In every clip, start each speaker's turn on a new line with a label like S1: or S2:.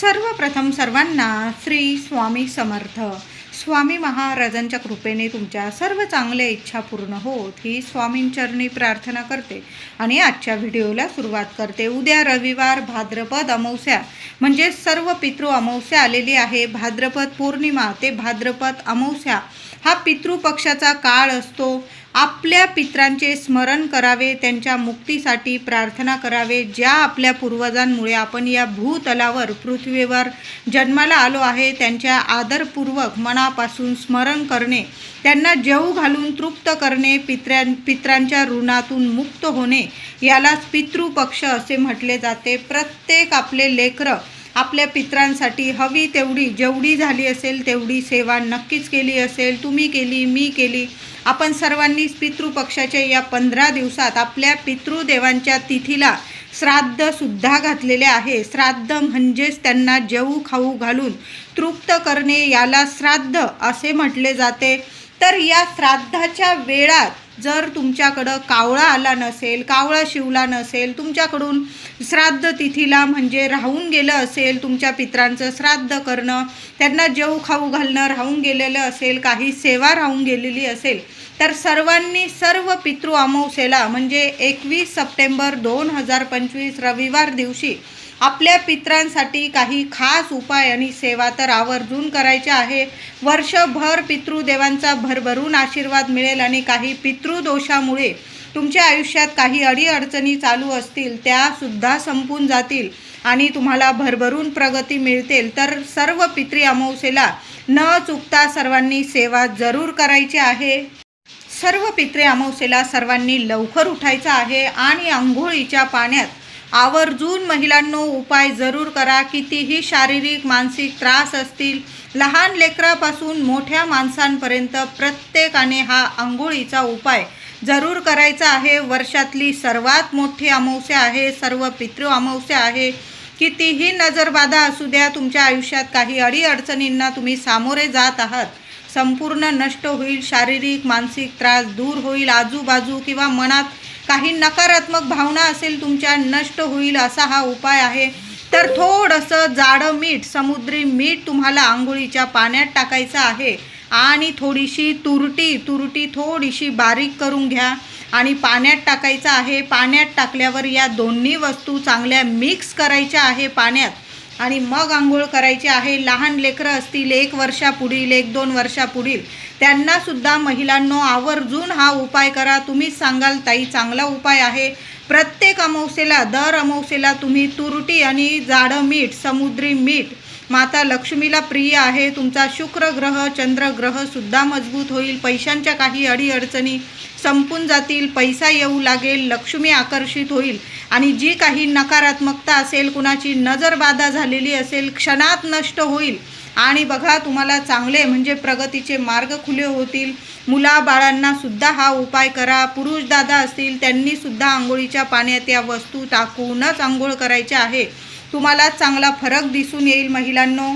S1: सर्वप्रथम सर्वांना श्री स्वामी समर्थ. स्वामी महाराजांच्या कृपेने तुमच्या सर्व चांगल्या इच्छा पूर्ण होत ही स्वामींचरणी प्रार्थना करते. आणि आजच्या व्हिडिओला सुरुवात करते. उद्या रविवार भाद्रपद अमावस्या. म्हणजे सर्व पितृ अमावस्या आलेली आहे. भाद्रपद पौर्णिमा ते भाद्रपद अमावस्या. हा पितृपक्षाचा काळ असतो. आपल्या पित्रांचे स्मरण करावे त्यांच्या मुक्तीसाठी प्रार्थना करावे ज्या आपल्या पूर्वजांमुळे आपण या भूतलावर पृथ्वीवर जन्माला आलो आहे त्यांच्या आदरपूर्वक मनापासून स्मरण करणे त्यांना जेऊ घालून तृप्त करणे पित्र्यां पित्रांच्या ऋणातून मुक्त होणे यालाच पितृपक्ष असे म्हटले जाते. प्रत्येक आपले लेकरं आपल्या पित्रांसाठी हवी तेवढी जेवढी झाली असेल तेवढी सेवा नक्कीच केली असेल तुम्ही केली मी केली. आपण सर्वांनीच पितृपक्षाच्या या पंधरा दिवसात आपल्या पितृदेवांच्या तिथीला श्राद्धसुद्धा घातलेले आहे. श्राद्ध म्हणजेच त्यांना जेऊ खाऊ घालून तृप्त करणे याला श्राद्ध असे म्हटले जाते. तर या श्राद्धाच्या वेळात जर तुमच्याकडं कावळा आला नसेल कावळा शिवला नसेल तुमच्याकडून श्राद्ध तिथीला म्हणजे राहून गेलं असेल तुमच्या पित्रांचं श्राद्ध करणं त्यांना जेऊ खाऊ घालणं राहून गेलेलं असेल काही सेवा राहून गेलेली असेल तर सर्वांनी सर्व पितृ अमावस्येला म्हणजे एकवीस सप्टेंबर दोन हजार पंचवीस रविवार दिवशी आपल्या पित्रांसाठी काही खास उपाय आणि सेवा तर आवर्जून करायच्या आहे. वर्षभर पितृदेवांचा भरभरून आशीर्वाद मिळेल आणि काही पितृदोषामुळे तुमच्या आयुष्यात काही अडीअडचणी चालू असतील त्यासुद्धा संपून जातील आणि तुम्हाला भरभरून प्रगती मिळतील. तर सर्व पितृ अमावसेला न चुकता सर्वांनी सेवा जरूर करायची आहे. सर्व पित्रे अमावसेला सर्वांनी लवकर उठायचं आहे आणि आंघोळीच्या पाण्यात आवर्जून महिलांनो उपाय जरूर करा. कितीही शारीरिक मानसिक त्रास असतील लहान लेकरापासून मोठ्या माणसांपर्यंत प्रत्येकाने हा आंघोळीचा उपाय जरूर करायचा आहे. वर्षातली सर्वात मोठी अमावस्या आहे सर्व पितृ अमावस्या आहे. कितीही नजरबाधा असू द्या तुमच्या आयुष्यात काही अडीअडचणींना तुम्ही सामोरे जात आहात. संपूर्ण नष्ट होईल शारीरिक मानसिक त्रास दूर होईल आजूबाजू किंवा मनात काही नकारात्मक भावना असेल तुमच्या नष्ट होईल असा हा उपाय आहे. तर थोडंसं जाडं मीठ समुद्री मीठ तुम्हाला आंघोळीच्या पाण्यात टाकायचं आहे. आणि थोडीशी तुरटी तुरटी थोडीशी बारीक करून घ्या. आणि पाण्यात टाकायचं आहे. पाण्यात टाकल्यावर या दोन्ही वस्तू चांगल्या मिक्स करायच्या आहे पाण्यात. आणि मग आंघोळ करायची आहे. लहान लेकरं असतील एक वर्षापुढील एक दोन वर्षापुढील. त्यांनासुद्धा महिलांनो आवर्जून हा उपाय करा. तुम्हीच सांगाल ताई चांगला उपाय आहे. प्रत्येक अमावसेला दर अमावस्येला तुम्ही तुरटी आणि जाडं मीठ समुद्री मीठ. माता लक्ष्मीला प्रिय आहे. तुमचा शुक्र ग्रह चंद्रग्रह सुद्धा मजबूत होईल. पैशांच्या काही अडीअडचणी संपून जातील पैसा येऊ लागेल लक्ष्मी आकर्षित होईल. आणि जी काही नकारात्मकता असेल कुणाची नजरबाधा झालेली असेल क्षणात नष्ट होईल. आणि बघा तुम्हाला चांगले म्हणजे प्रगतीचे मार्ग खुले होतील. मुलाबाळांना सुद्धा हा उपाय करा. पुरुष दादा असतील त्यांनीसुद्धा आंघोळीच्या पाण्यात या वस्तू टाकूनच आंघोळ करायच्या आहे. तुम्हाला चांगला फरक दिसून येईल महिलांनो.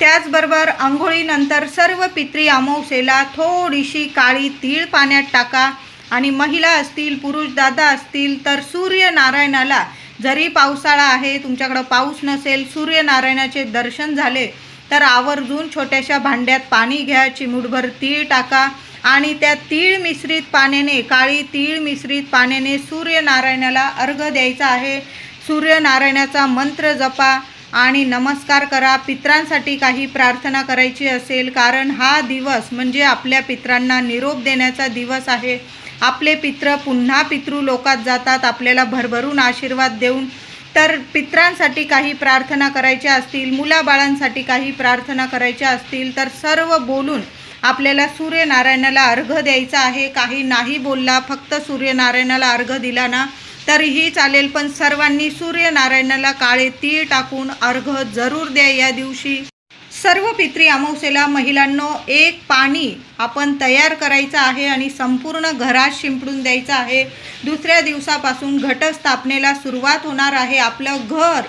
S1: त्याचबरोबर आंघोळीनंतर सर्व पित्री अमावस्येला थोडीशी काळी तीळ पाण्यात टाका. आणि महिला असतील पुरुष दादा असतील तर सूर्यनारायणाला जरी पावसाळा आहे तुमच्याकडं पाऊस नसेल सूर्यनारायणाचे दर्शन झाले तर आवर्जून छोट्याशा भांड्यात पाणी घ्या चिमूटभर तीळ टाका. आणि त्या तीळ मिश्रित पाण्याने काळी तीळ मिश्रित पाण्याने सूर्यनारायणाला अर्घ द्यायचा आहे. सूर्यनारायणाचा मंत्र जपा. आणि नमस्कार करा. पित्रांसाठी काही प्रार्थना करायची असेल कारण हा दिवस म्हणजे आपल्या पित्रांना निरोप देण्याचा दिवस आहे. आपले पित्र पुन्हा पितृ लोकात जातात आपल्याला भरभरून आशीर्वाद देऊन. तर पित्रांसाठी काही प्रार्थना करायच्या असतील मुलाबाळांसाठी काही प्रार्थना करायच्या असतील तर सर्व बोलून आपल्याला सूर्यनारायणाला अर्घ द्यायचा आहे. काही नाही बोलला फक्त सूर्यनारायणाला अर्घ दिला ना. तरीही चालेल पण सर्वांनी सूर्यनारायणाला काळे तीळ टाकून अर्घ जरूर द्या या दिवशी. सर्व पित्री अमावस्येला महिलांनो एक पाणी आपण तयार करायचं आहे आणि संपूर्ण घरात शिंपडून द्यायचं आहे. दुसऱ्या दिवसापासून घटस्थापनेला सुरुवात होणार आहे आपलं घर.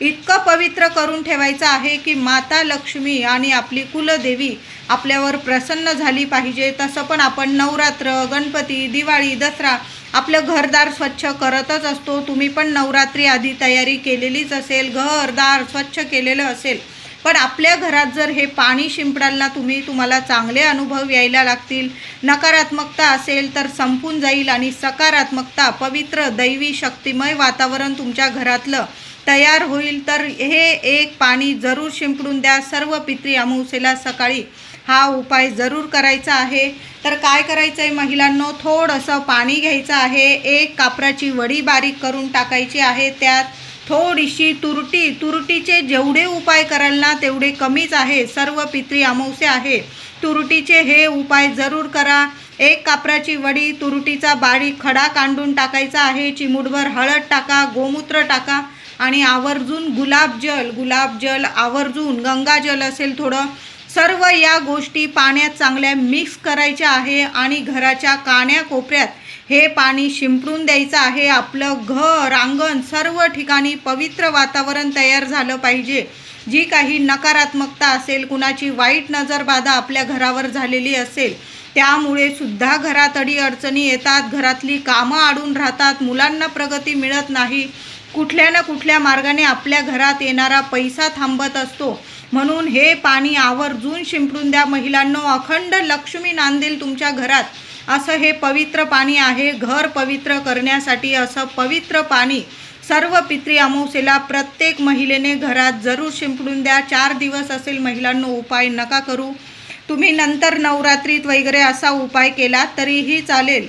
S1: इतकं पवित्र करून ठेवायचं आहे की माता लक्ष्मी आणि आपली कुलदेवी आपल्यावर प्रसन्न झाली पाहिजे. तसं पण आपण नवरात्र गणपती दिवाळी दसरा आपलं घरदार स्वच्छ करतच असतो. तुम्ही पण नवरात्री आधी तयारी केलेलीच असेल घरदार स्वच्छ केलेलं असेल. पण आपल्या घरात जर हे पाणी शिंपडाल ना तुम्ही तुम्हाला चांगले अनुभव यायला लागतील. नकारात्मकता असेल तर संपून जाईल आणि सकारात्मकता पवित्र दैवी शक्तिमय वातावरण तुमच्या घरातलं तयार होईल तर हे एक पाणी जरूर शिंपडून द्या. सर्व पित्री अमावस्येला सकाळी हा उपाय जरूर करायचा आहे. तर काय करायचं आहे महिलांनो? थोडंसं पाणी घ्यायचं आहे. एक कापराची वडी बारीक करून टाकायची आहे. त्यात थोडीशी तुरटी तुरटीचे जेवढे उपाय कराल ना तेवढे कमीच आहे. सर्व पित्री अमावस्या आहे. तुरटीचे हे उपाय जरूर करा. एक कापराची वडी तुरटीचा बारीक खडा कांडून टाकायचा आहे. चिमूटभर हळद टाका गोमूत्र टाका. आणि आवर्जून गुलाबजल गुलाबजल आवर्जून गंगाजल असेल थोडं सर्व या गोष्टी पाण्यात चांगल्या मिक्स करायच्या आहे आणि घराच्या काण्या कोपऱ्यात हे पाणी शिंपडून द्यायचं आहे. आपलं घर अंगण सर्व ठिकाणी पवित्र वातावरण तयार झालं पाहिजे. जी काही नकारात्मकता असेल कुणाची वाईट नजरबाधा आपल्या घरावर झालेली असेल त्यामुळे सुद्धा घरात अडी अडचणी येतात. घरातली कामं अडून राहतात. मुलांना प्रगती मिळत नाही. कुठल्या ना कुठल्या मार्गाने आपल्या घरात येणारा पैसा थांबत असतो. म्हणून हे पाणी आवर्जून शिंपडून द्या महिलांनो. अखंड लक्ष्मी नांदेल तुमच्या घरात. असं हे पवित्र पाणी आहे. घर पवित्र करण्यासाठी असं पवित्र पाणी सर्व पित्री अमावस्येला प्रत्येक महिलेने घरात जरूर शिंपडून द्या. चार दिवस असेल महिलांनो उपाय नका करू. तुम्ही नंतर नवरात्रीत वगैरे असा उपाय केला तरीही चालेल.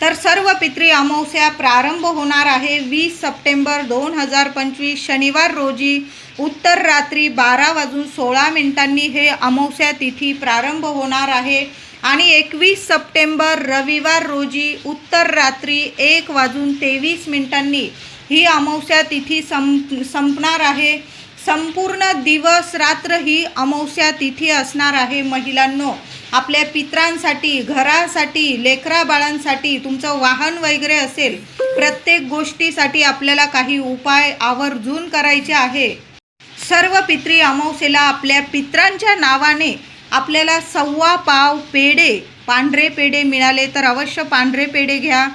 S1: तर सर्व पित्री अमावस्या प्रारंभ होणार आहे. वीस सप्टेंबर दोन हजार पंचवीस शनिवार रोजी उत्तर रात्री बारा वाजून सोळा मिनिटांनी हे अमावस्या तिथी प्रारंभ होणार आहे. आणि एकवीस सप्टेंबर रविवार रोजी उत्तर रात्री एक वाजून तेवीस मिनिटांनी ही अमावस्या तिथी संप संपणार आहे. संपूर्ण दिवस रात्र ही अमावस्या तिथी असणार आहे महिलांनो. आपल्या पित्रांसाठी घरासाठी लेकरा बाळांसाठी तुमचं वाहन वगैरे असेल प्रत्येक गोष्टीसाठी आपल्याला काही उपाय आवर्जून करायचे आहे. सर्व पित्री अमावस्येला आपल्या पित्रांच्या नावाने आपल्याला सव्वा पाव पेढे पांढरे पेढे मिळाले तर अवश्य पांढरे पेढे घ्या.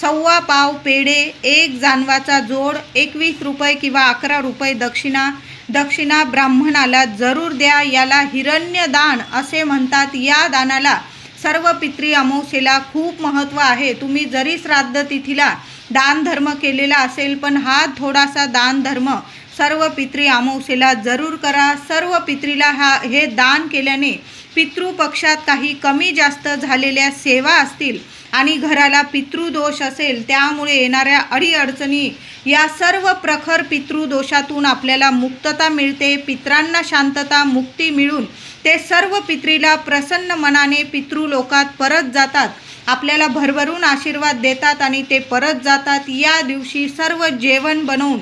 S1: सव्वा पाव पेढे एक जानवाचा जोड एकवीस रुपये किंवा अकरा रुपये दक्षिणा दक्षिणा ब्राह्मणाला जरूर द्या याला हिरण्य दान असे म्हणतात. या दानाला सर्व पित्री अमावस्येला खूप महत्त्व आहे. तुम्ही जरी श्राद्ध तिथीला दानधर्म केलेला असेल पण हा थोडासा दानधर्म सर्व पित्री अमावस्येला जरूर करा. सर्व पित्रीला हा हे दान केल्याने पितृपक्षात काही कमी जास्त झालेल्या सेवा असतील आणि घराला पितृदोष असेल त्यामुळे येणाऱ्या अडीअडचणी या सर्व प्रखर पितृदोषातून आपल्याला मुक्तता मिळते. पित्रांना शांतता मुक्ती मिळून ते सर्व पित्रीला प्रसन्न मनाने पितृलोकात परत जातात. आपल्याला भरभरून आशीर्वाद देतात आणि ते परत जातात. या दिवशी सर्व जेवण बनवून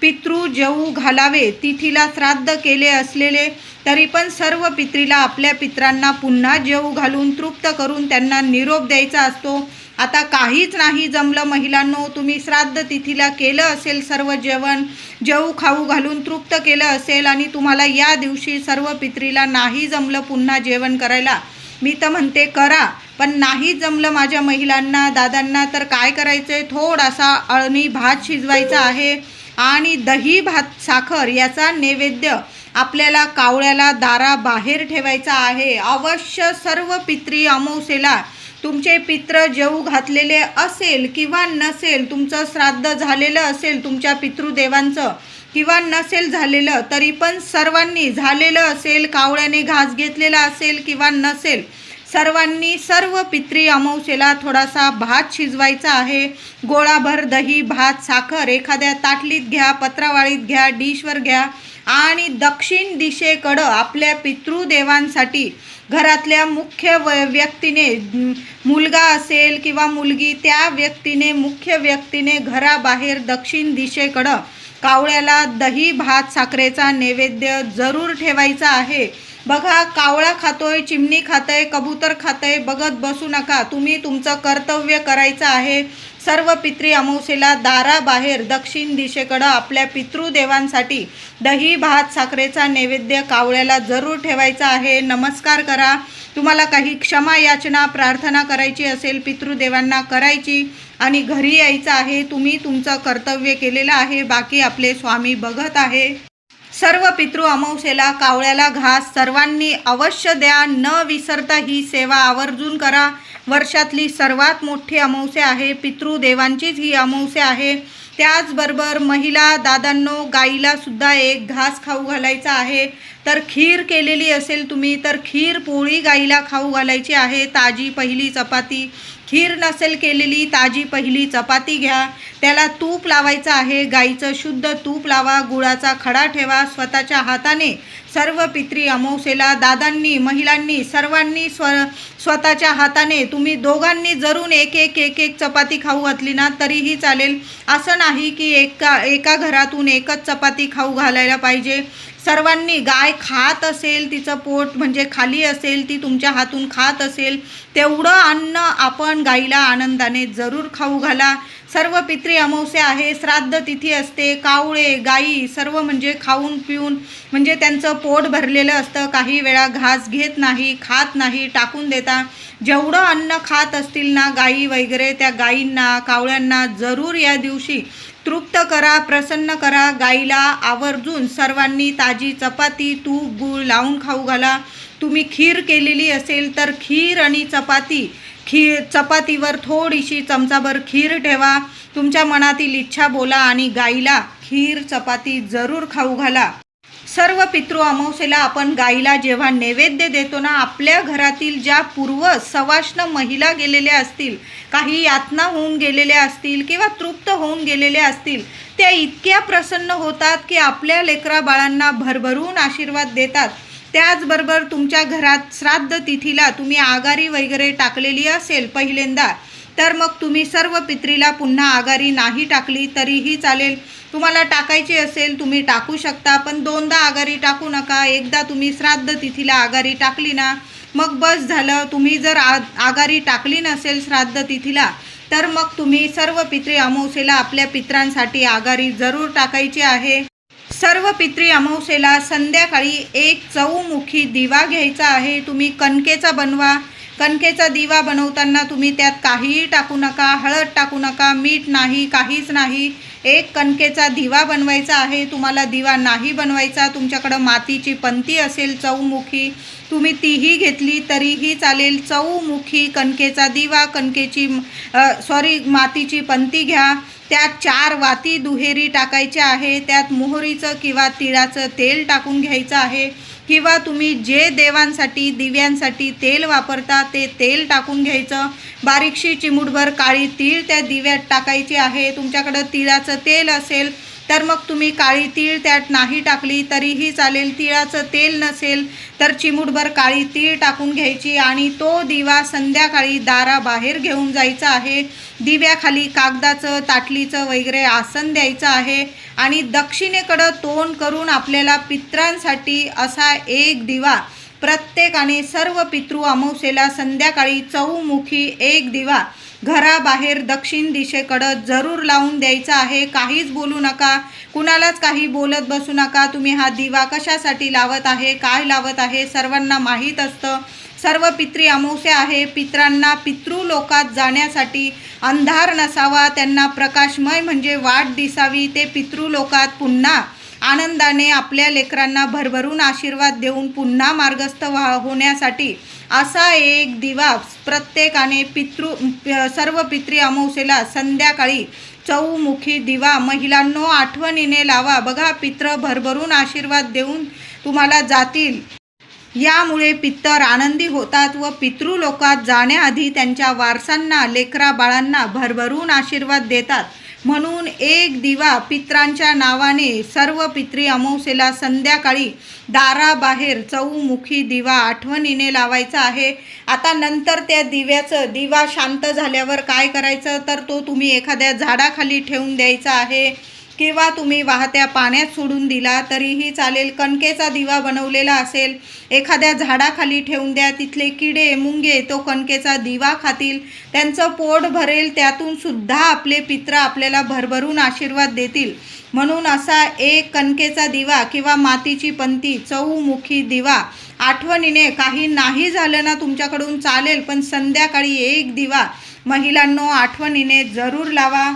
S1: पितृ जेऊ घालावे तिथीला श्राद्ध केले असलेले तरी पण सर्व पित्रीला आपल्या पित्रांना पुन्हा जेऊ घालून तृप्त करून त्यांना निरोप द्यायचा असतो. आता काहीच नाही जमलं महिलांनो तुम्ही श्राद्ध तिथीला केलं असेल सर्व जेवण जेऊ खाऊ घालून तृप्त केलं असेल आणि तुम्हाला या दिवशी सर्व पित्रीला नाही जमलं पुन्हा जेवण करायला. मी तर म्हणते करा पण नाही जमलं माझ्या महिलांना दादांना तर काय करायचं आहे थोडासा अळणी भात शिजवायचा आहे. आणि दही भात साखर याचा नैवेद्य आपल्याला कावळ्याला दारा बाहेर ठेवायचा आहे. अवश्य सर्व पित्री अमावसेला तुमचे पित्र जेऊ घातलेले असेल किंवा नसेल तुमचं श्राद्ध झालेलं असेल तुमच्या पितृदेवांचं किंवा नसेल झालेलं तरी पण सर्वांनी झालेलं असेल कावळ्याने घास घेतलेला असेल किंवा नसेल सर्वांनी सर्व पित्री अमावस्येला थोडासा भात शिजवायचा आहे. गोळाभर दही भात साखर एखाद्या ताटलीत घ्या पत्रावाळीत घ्या डिशवर घ्या आणि दक्षिण दिशेकडं आपल्या पितृदेवांसाठी घरातल्या मुख्य व व्यक्तीने मुलगा असेल किंवा मुलगी त्या व्यक्तीने मुख्य व्यक्तीने घराबाहेर दक्षिण दिशेकडं कावळ्याला दही भात साखरेचा नैवेद्य जरूर ठेवायचा आहे. बघा कावळा खातोय चिमणी खातंय कबूतर खातंय बघत बसू नका. तुम्ही तुमचं कर्तव्य करायचं आहे. सर्व पितृ अमावस्येला दाराबाहेर दक्षिण दिशेकडं आपल्या पितृदेवांसाठी दही भात साखरेचा नैवेद्य कावळ्याला जरूर ठेवायचा आहे. नमस्कार करा. तुम्हाला काही क्षमा याचना प्रार्थना करायची असेल पितृदेवांना करायची आणि घरी यायचं आहे तुम्ही तुमचं कर्तव्य केलेलं आहे. बाकी आपले स्वामी बघत आहे. सर्व पितृ अमावशेला कावळ्याला घास सर्वांनी अवश्य द्या. न विसरता ही सेवा आवर्जून करा. वर्षातली सर्वात मोठी अमावस्या आहे. पितृदेवांचीच ही अमावस्या आहे. त्याचबरोबर महिला दादांनो गाईला सुद्धा एक घास खाऊ घालायचा आहे. तर खीर केलेली असेल तुम्ही तर खीर पोळी गाईला खाऊ घालायची आहे. ताजी पहिली चपाती. खीर नसेल केलेली ताजी पहिली चपाती घ्या. त्याला तूप लावायचं आहे. गाईचं शुद्ध तूप लावा. गुळाचा खडा ठेवा. स्वतःच्या हाताने सर्व पित्री अमावस्येला दादांनी महिलांनी सर्वांनी स्व स्वतःच्या हाताने तुम्ही दोघांनी जरून एक एक एक एक चपाती खाऊ घातली ना तरीही चालेल. असं नाही की एका एका घरातून एकच चपाती खाऊ घालायला पाहिजे. सर्वांनी गाय खात असेल तिचं पोट म्हणजे खाली असेल ती तुमच्या हातून खात असेल तेवढं अन्न आपण गाईला आनंदाने जरूर खाऊ घाला. सर्व पित्री अमावस्या आहे श्राद्ध तिथी असते कावळे गाई सर्व म्हणजे खाऊन पिऊन म्हणजे त्यांचं पोट भरलेलं असतं. काही वेळा घास घेत नाही खात नाही टाकून देता. जेवढं अन्न खात असतील ना गाई वगैरे त्या गाईंना कावळ्यांना जरूर या दिवशी तृप्त करा प्रसन्न करा गाईला आवर्जून सर्वांनी ताजी चपाती तूप गूळ लावून खाऊ घाला. तुम्ही खीर केलेली असेल तर खीर आणि चपाती. खीर चपातीवर थोडीशी चमचाभर खीर ठेवा. तुमच्या मनातील इच्छा बोला आणि गाईला खीर चपाती जरूर खाऊ घाला. सर्व पितृ अमावस्येला आपण गाईला जेव्हा नैवेद्य देतो ना आपल्या घरातील ज्या पूर्व सवाष्ण महिला गेलेल्या असतील काही यातना होऊन गेलेल्या असतील किंवा तृप्त होऊन गेलेल्या असतील त्या इतक्या प्रसन्न होतात की आपल्या लेकरा बाळांना भरभरून आशीर्वाद देतात. त्याचबरोबर तुमच्या घरात श्राद्ध तिथीला तुम्ही आगारी वगैरे टाकलेली असेल पहिल्यांदा तर मग तुम्ही सर्व पित्रीला पुन्हा आघारी नाही टाकली तरीही चालेल. तुम्हाला टाकायची असेल तुम्ही टाकू शकता पण दोनदा आघारी टाकू नका. एकदा तुम्ही श्राद्ध तिथीला आघारी टाकली ना मग बस झालं. तुम्ही जर आ आघारी टाकली नसेल श्राद्ध तिथीला तर मग तुम्ही सर्व पित्री अमावसेला आपल्या पित्रांसाठी आघारी जरूर टाकायची आहे. सर्व पित्री अमावसेला संध्याकाळी एक चौमुखी दिवा घ्यायचा आहे. तुम्ही कणकेचा बनवा. कणकेचा दिवा बनवताना तुम्ही त्यात काहीही टाकू नका हळद टाकू नका मीठ नाही काहीच नाही. एक कणकेचा दिवा बनवायचा आहे तुम्हाला दिवा नाही बनवायचा तुमच्याकडं मातीची पंती असेल चौमुखी तुम्ही तीही घेतली तरीही चालेल. चौमुखी कणकेचा दिवा कणकेची सॉरी मातीची पंती घ्या. त्यात चार वाती दुहेरी टाकायच्या आहे. त्यात मोहरीचं किंवा तिळाचं तेल टाकून घ्यायचं आहे. किंवा तुम्ही जे देवांसाठी दिव्यांसाठी तेल वापरता ते तेल टाकून घ्यायचं. बारीकशी चिमूटभर काळी तीळ त्या दिव्यात टाकायची आहे. तुमच्याकडं तिळाचं तेल असेल तर मग तुम्ही काळी तीळ त्यात नाही टाकली तरीही चालेल. तिळाचं तेल नसेल तर चिमूटभर काळी तीळ टाकून घ्यायची आणि तो दिवा संध्याकाळी दाराबाहेर घेऊन जायचा आहे. दिव्याखाली कागदाचं ताटलीचं वगैरे आसन द्यायचं आहे आणि दक्षिणेकडं तोंड करून आपल्याला पित्रांसाठी असा एक दिवा प्रत्येकाने सर्व पितृ अमावस्येला संध्याकाळी चौमुखी एक दिवा घराबाहेर दक्षिण दिशेकडं जरूर लावून द्यायचा आहे. काहीच बोलू नका. कुणालाच काही बोलत बसू नका. तुम्ही हा दिवा कशासाठी लावत आहे? काय लावत आहे? सर्वांना माहीत असतं. सर्व पित्री अमावस्या आहे. पित्रांना पितृलोकात जाण्यासाठी अंधार नसावा. त्यांना प्रकाशमय म्हणजे वाट दिसावी. ते पितृलोकात पुन्हा आनंदाने आपल्या लेकरांना भरभरून आशीर्वाद देऊन पुन्हा मार्गस्थ व्हा होण्यासाठी असा एक दिवा प्रत्येकाने पितृ सर्व पितृ अमावस्येला संध्याकाळी चौमुखी दिवा महिलांनो आठवणीने लावा. बघा पित्र भरभरून आशीर्वाद देऊन तुम्हाला जातील. यामुळे पित्तर आनंदी होतात व पितृलोकात जाण्याआधी त्यांच्या वारसांना लेकरा बाळांना भरभरून आशीर्वाद देतात. म्हणून एक दिवा पित्रांच्या नावाने सर्व पित्री अमावस्येला संध्याकाळी दाराबाहेर चौमुखी दिवा आठवणीने लावायचा आहे. आता नंतर त्या दिव्याचं दिवा शांत झाल्यावर काय करायचं? तर तो तुम्ही एखाद्या झाडाखाली ठेवून द्यायचा आहे. किंवा तुम्ही वाहत्या पाण्यात सोडून दिला तरीही चालेल. कणकेचा दिवा बनवलेला असेल एखाद्या झाडाखाली ठेवून द्या. तिथले किडे मुंगे तो कणकेचा दिवा खातील. त्यांचं पोट भरेल त्यातून सुद्धा आपले पित्र आपल्याला भरभरून आशीर्वाद देतील. म्हणून असा एक कणकेचा दिवा किंवा मातीची पंती चौमुखी दिवा आठवणीने काही नाही झालं ना तुमच्याकडून चालेल पण संध्याकाळी एक दिवा महिलांनो आठवणीने जरूर लावा.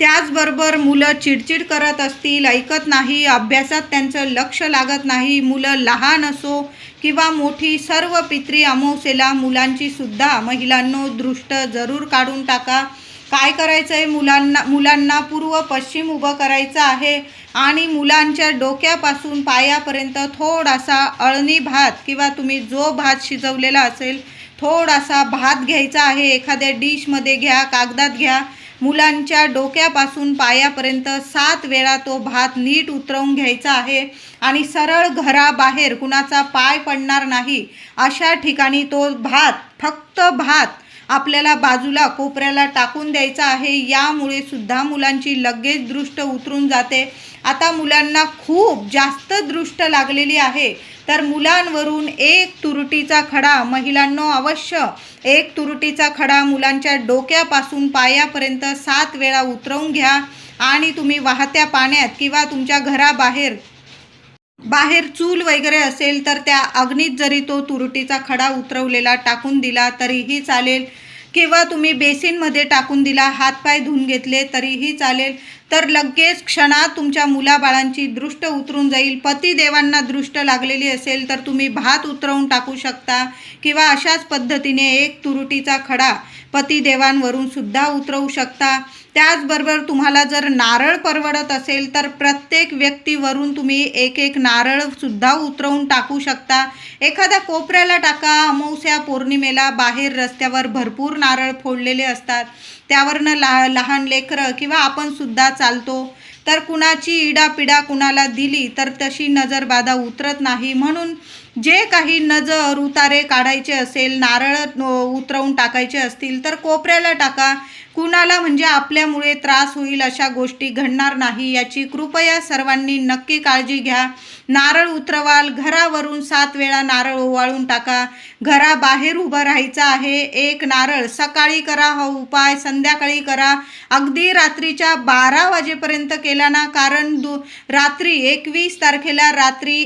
S1: त्याचबरोबर मुलं चिडचिड करत असतील ऐकत नाही अभ्यासात त्यांचं लक्ष लागत नाही मुलं लहान असो किंवा मोठी सर्व पित्री अमावस्येला मुलांची सुद्धा महिलांनो दृष्ट जरूर काढून टाका. काय करायचं आहे मुलांना मुलांना पूर्व पश्चिम उभं करायचं आहे आणि मुलांच्या डोक्यापासून पायापर्यंत थोडासा अळणी भात किंवा तुम्ही जो भात शिजवलेला असेल थोडासा भात घ्यायचा आहे. एखाद्या डिशमध्ये घ्या कागदात घ्या. मुलांच्या डोक्यापासून पायापर्यंत सात वेळा तो भात नीट उतरवून घ्यायचा आहे आणि सरळ घराबाहेर कुणाचा पाय पडणार नाही अशा ठिकाणी तो भात फक्त भात आपल्याला बाजूला कोपऱ्याला टाकून द्यायचा आहे. यामुळे सुद्धा मुलांची लगेच दृष्ट उतरून जाते. आता मुलांना खूप जास्त दृष्ट लागलेली आहे. तर मुलांवरून एक तुरटीचा खडा महिलांनो अवश्य एक तुरटीचा खडा मुलांच्या डोक्यापासून पायापर्यंत सात वेळा उतरवून घ्या. आणि तुम्ही वाहत्या पाण्यात किंवा तुमच्या घराबाहेर बाहेर चूल वगैरे असेल तर त्या अग्नीत जरी तो तुरटीचा खडा उतरवलेला टाकून दिला तरीही चालेल. किंवा तुम्ही बेसिनमध्ये टाकून दिला हातपाय धुवून घेतले तरीही चालेल. तर लगेच क्षणात तुमच्या मुलाबाळांची दृष्ट उतरून जाईल. पतिदेवांना दृष्ट लागलेली असेल तर तुम्ही भात उतरवून टाकू शकता. किंवा अशाच पद्धतीने एक तुरुटीचा खडा पतिदेवांवरून सुद्धा उतरवू शकता. त्याचबरोबर तुम्हाला जर नारळ परवडत असेल तर प्रत्येक व्यक्तीवरून तुम्ही एक एक नारळसुद्धा उतरवून टाकू शकता. एखाद्या कोपऱ्याला टाका अमावस्या पौर्णिमेला बाहेर रस्त्यावर भरपूर नारळ फोडलेले असतात. त्यावरनं ला लहान लेकरं किंवा आपणसुद्धा चालतो. तर कुणाची इडापिडा कुणाला दिली तर तशी नजरबाधा उतरत नाही. म्हणून जे काही नजर उतारे काढायचे असेल नारळ उतरवून टाकायचे असतील तर कोपऱ्याला टाका. कुणाला म्हणजे आपल्यामुळे त्रास होईल अशा गोष्टी घडणार नाही याची कृपया सर्वांनी नक्की काळजी घ्या. नारळ उतरवाल घरावरून सात वेळा नारळ ओवाळून टाका. घराबाहेर उभं राहायचं आहे एक नारळ सकाळी करा हा उपाय संध्याकाळी करा. अगदी रात्रीच्या बारा वाजेपर्यंत केला ना कारण दु रात्री एकवीस तारखेला रात्री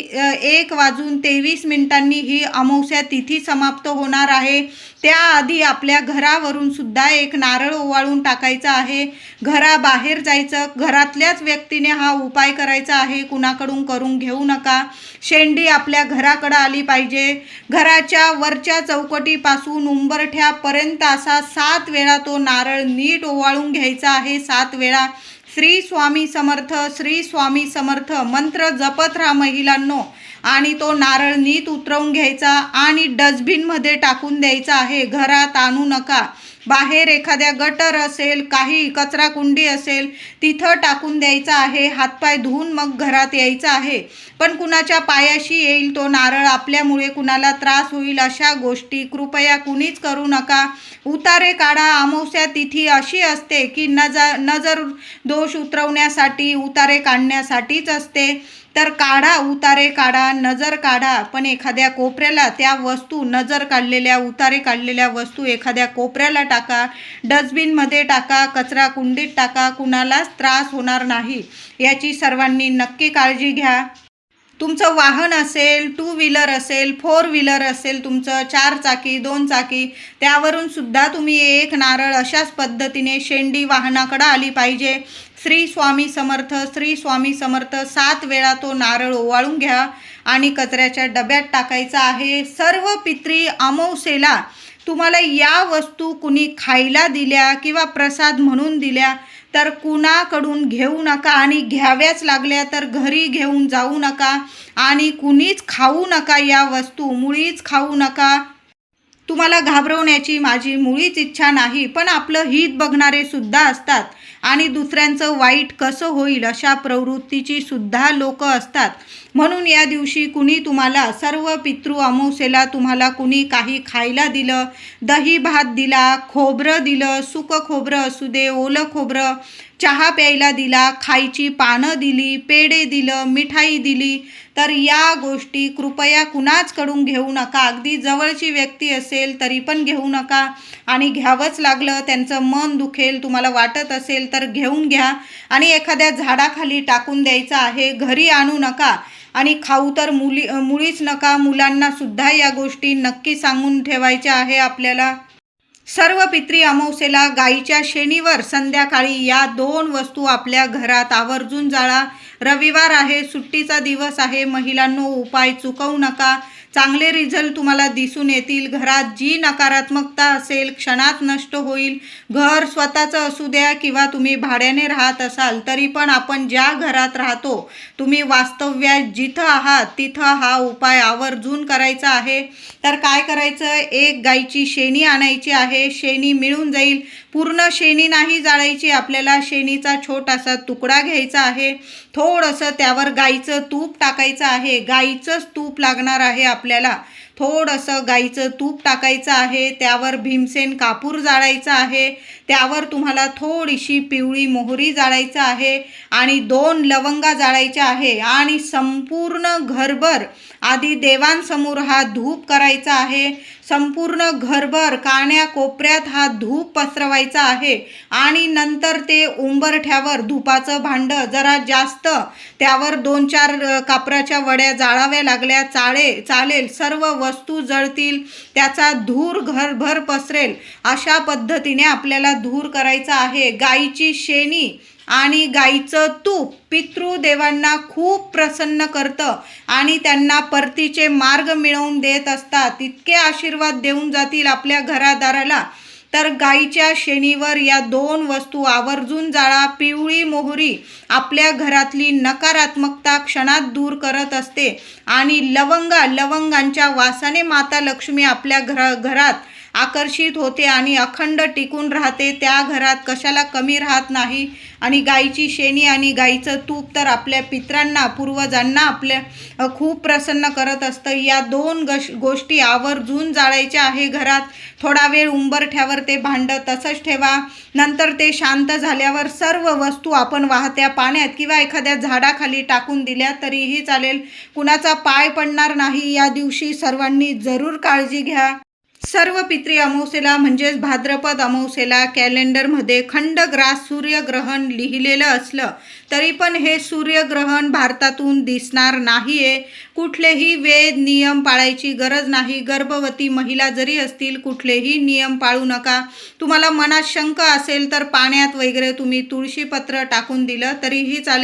S1: एक वाजून तेवीस मिनिटांनी ही अमावस्या तिथी समाप्त होणार आहे. त्याआधी आपल्या घरावरून सुद्धा एक नारळ ओवाळून टाकायचा आहे. घराबाहेर जायचं घरातल्याच व्यक्तीने हा उपाय करायचा आहे कुणाकडून करून घेऊ नका. शेंडी आपल्या घराकडं आली पाहिजे. घराच्या वरच्या चौकटीपासून उंबरठ्यापर्यंत असा सात वेळा तो नारळ नीट ओवाळून घ्यायचा आहे. सात वेळा. श्री स्वामी समर्थ श्री स्वामी समर्थ मंत्र जपत राहा महिलांनो. आणि तो नारळ नीट उतरवून घ्यायचा आणि डस्टबिनमध्ये टाकून द्यायचा आहे. घरात आणू नका. बाहेर एखाद्या गटर असेल काही कचरा कुंडी असेल तिथं टाकून द्यायचा आहे. हातपाय धुवून मग घरात यायचं आहे. पण कुणाच्या पायाशी येईल तो नारळ? आपल्यामुळे कुणाला त्रास होईल अशा गोष्टी कृपया कुणीच करू नका. उतारे काढा. अमावस्या तिथी अशी असते की नजर नजर दोष उतरवण्यासाठी उतारे काढण्यासाठीच असते. तर काढा उतारे काढा नजर काढा. पण एखाद्या कोपऱ्याला त्या वस्तू नजर काढलेल्या उतारे काढलेल्या वस्तू एखाद्या कोपऱ्याला टाका. डस्टबिनमध्ये टाका कचरा कुंडीत टाका. कुणालाच त्रास होणार नाही. याची सर्वांनी नक्की काळजी घ्या. तुमचं वाहन असेल टू व्हीलर असेल फोर व्हीलर असेल तुमचं चार चाकी दोन चाकी त्यावरून सुद्धा तुम्ही एक नारळ अशाच पद्धतीने शेंडी वाहनाकडं आली पाहिजे. श्री स्वामी समर्थ श्री स्वामी समर्थ सात वेळा तो नारळ ओवाळून घ्या आणि कचऱ्याच्या डब्यात टाकायचा आहे. सर्व पित्री अमावसेला तुम्हाला या वस्तू कुणी खायला दिल्या किंवा प्रसाद म्हणून दिल्या तर कुणाकडून घेऊ नका आणि घ्याव्याच लागल्या तर घरी घेऊन जाऊ नका आणि कुणीच खाऊ नका या वस्तू मुळीच खाऊ नका. तुम्हाला घाबरवण्याची माझी मुळीच इच्छा नाही पण आपलं हित बघणारे सुद्धा असतात. आणि दुसऱ्यांचं वाईट कसं होईल अशा प्रवृत्तीची सुद्धा लोक असतात. म्हणून या दिवशी कुणी तुम्हाला सर्व पितृ अमावस्येला तुम्हाला कुणी काही खायला दिलं दही भात दिला खोबरं दिलं सुकं खोबरं असू दे ओलं खोबरं चहा प्यायला दिला खायची पानं दिली पेढे दिलं मिठाई दिली तर या गोष्टी कृपया कुणाचकडून घेऊ नका? अगदी जवळची व्यक्ती असेल तरी पण घेऊ नका. आणि घ्यावंच लागलं त्यांचं मन दुखेल तुम्हाला वाटत असेल तर घेऊन घ्या. आणि एखाद्या झाडाखाली टाकून द्यायचं आहे घरी आणू नका. आणि खाऊ तर मुली मुळीच नका. मुलांनासुद्धा या गोष्टी नक्की सांगून ठेवायच्या आहे आपल्याला. सर्व पित्री अमावस्येला गाईच्या शेणीवर संध्याकाळी या दोन वस्तू आपल्या घरात आवर्जून जाळा. रविवार आहे सुट्टीचा दिवस आहे महिलांनो उपाय चुकवू नका. चांगले रिझल्ट तुम्हाला दिसून येतील. घरात जी नकारात्मकता असेल क्षणात नष्ट होईल. घर स्वतःचं असू द्या किंवा तुम्ही भाड्याने राहत असाल तरी पण आपण ज्या घरात राहतो तुम्ही वास्तव्यात जिथं आहात तिथं हा उपाय आवर्जून करायचा आहे. तर काय करायचं? एक गाईची शेणी आणायची आहे. शेणी मिळून जाईल. पूर्ण शेणी नाही जाळायची. आपल्याला शेणीचा छोटासा तुकडा घ्यायचा आहे. थोडंसं त्यावर गाईचं तूप टाकायचं आहे. गाईचंच तूप लागणार आहे आप आपल्याला थोडंसं गाईचं तूप टाकायचं आहे त्यावर भीमसेन कापूर जाळायचा आहे त्यावर तुम्हाला थोडीशी पिवळी मोहरी जाळायचं आहे आणि दोन लवंगा जाळायच्या आहे आणि संपूर्ण घरभर आधी देवांसमोर हा धूप करायचा आहे. संपूर्ण घरभर काण्या कोपऱ्यात हा धूप पसरवायचा आहे. आणि नंतर ते उंबरठ्यावर धुपाचं भांडं जरा जास्त त्यावर दोन चार कापराच्या वड्या जाळाव्या लागल्या. चाळे चालेल सर्व वस्तू जळतील. त्याचा धूर घरभर पसरेल. अशा पद्धतीने आपल्याला धूर करायचा आहे. गाईची शेणी आणि गाईचं तूप पितृदेवांना खूप प्रसन्न करतं आणि त्यांना परतीचे मार्ग मिळवून देत असतात. इतके आशीर्वाद देऊन जातील आपल्या घरादाराला. तर गाईच्या शेणीवर या दोन वस्तू आवर्जून जाळा पिवळी मोहरी आपल्या घरातली नकारात्मकता क्षणात दूर करत असते. आणि लवंगा लवंगांच्या वासाने माता लक्ष्मी आपल्या घरा घरात आकर्षित होते आणि अखंड टिकून राहते. त्या घरात कशाला कमी राहत नाही. आणि गाईची शेणी आणि गाईचं तूप तर आपल्या पित्रांना पूर्वजांना आपल्या खूप प्रसन्न करत असतं. या दोन गश गोष्टी आवर्जून जाळायच्या आहे. घरात थोडा वेळ उंबरठ्यावर ते भांडं तसंच ठेवा. नंतर ते शांत झाल्यावर सर्व वस्तू आपण वाहत्या पाण्यात किंवा एखाद्या झाडाखाली टाकून दिल्या तरीही चालेल. कुणाचा पाय पडणार नाही. या दिवशी सर्वांनी जरूर काळजी घ्या. सर्व पित्री अमावस्येला म्हणजेच भाद्रपद अमावस्येला कॅलेंडरमध्ये खंडग्रास सूर्यग्रहण लिहिलेलं असलं तरी पण हे सूर्यग्रहण भारतातून दिसणार नाही आहे कुठलेही वेद नियम पाळायची गरज नाही. गर्भवती महिला जरी असतील कुठलेही नियम पाळू नका. तुम्हाला मनात शंका असेल तर पाण्यात वगैरे तुम्ही तुळशीपत्र टाकून दिलं तरीही चालेल.